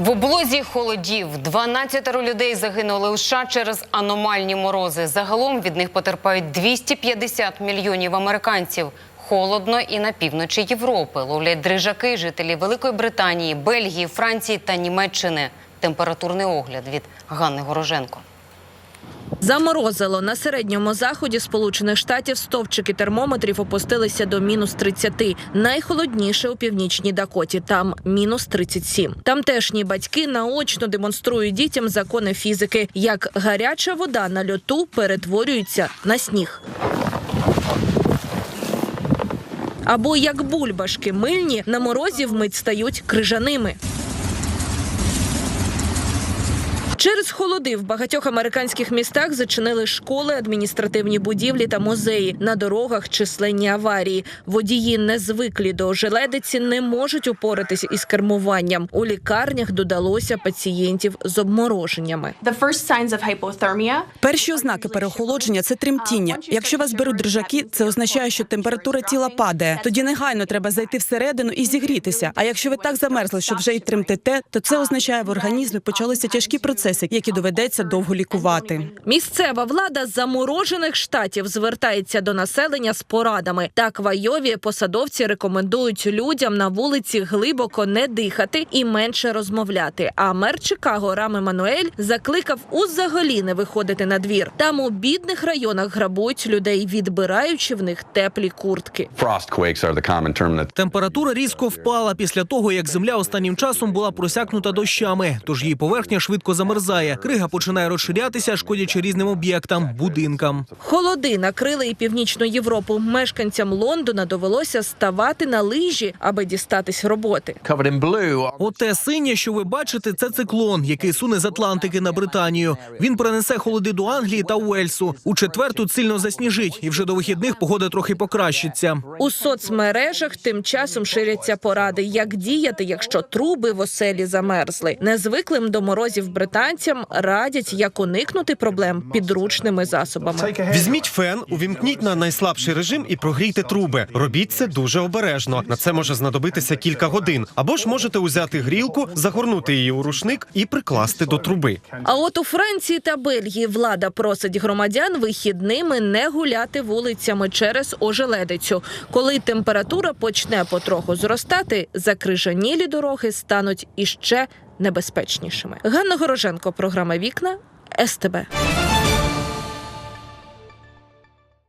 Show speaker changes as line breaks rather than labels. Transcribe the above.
В облозі холодів 12 людей загинули у США через аномальні морози. Загалом від них потерпають 250 мільйонів американців. Холодно і на півночі Європи ловлять дрижаки жителі Великої Британії, Бельгії, Франції та Німеччини. Температурний огляд від Ганни Гороженко.
Заморозило на середньому заході Сполучених Штатів стовпчики термометрів опустилися до мінус 30. Найхолодніше у північній Дакоті. Там мінус 37. Тамтешні батьки наочно демонструють дітям закони фізики, як гаряча вода на льоту перетворюється на сніг. Або як бульбашки мильні на морозі вмить стають крижаними. Через холоди в багатьох американських містах зачинили школи, адміністративні будівлі та музеї. На дорогах численні аварії. Водії не звиклі до ожеледиці, не можуть упоратись із кермуванням. У лікарнях додалося пацієнтів з обмороженнями.
Перші ознаки переохолодження це тремтіння. Якщо вас беруть дрижаки, це означає, що температура тіла падає. Тоді негайно треба зайти всередину і зігрітися. А якщо ви так замерзли, що вже й тремтете, то це означає, в організмі почалися тяжкі процеси, які доведеться довго лікувати.
Місцева влада заморожених штатів звертається до населення з порадами. Так в Айові посадовці рекомендують людям на вулиці глибоко не дихати і менше розмовляти. А мер Чикаго Рам Еммануель закликав узагалі не виходити на двір. Там у бідних районах грабують людей, відбираючи в них теплі куртки.
Температура різко впала після того, як земля останнім часом була просякнута дощами, тож її поверхня швидко замерзає. Крига починає розширятися, шкодячи різним об'єктам, будинкам.
Холоди накрили і північну Європу. Мешканцям Лондона довелося ставати на лижі, аби дістатись роботи.
Оте синє, що ви бачите, це циклон, який суне з Атлантики на Британію. Він принесе холоди до Англії та Уельсу. У четвер тут сильно засніжить, і вже до вихідних погода трохи покращиться.
У соцмережах тим часом ширяться поради, як діяти, якщо труби в оселі замерзли. Незвиклим до морозів британцям радять, як уникнути проблем підручними засобами.
Візьміть фен, увімкніть на найслабший режим і прогрійте труби. Робіть це дуже обережно. На це може знадобитися кілька годин. Або ж можете узяти грілку, загорнути її у рушник і прикласти до труби.
А от у Франції та Бельгії влада просить громадян вихідними не гуляти вулицями через ожеледицю. Коли температура почне потроху зростати, закрижанілі дороги стануть іще небезпечнішими. Ганна Гороженко, програма Вікна СТБ.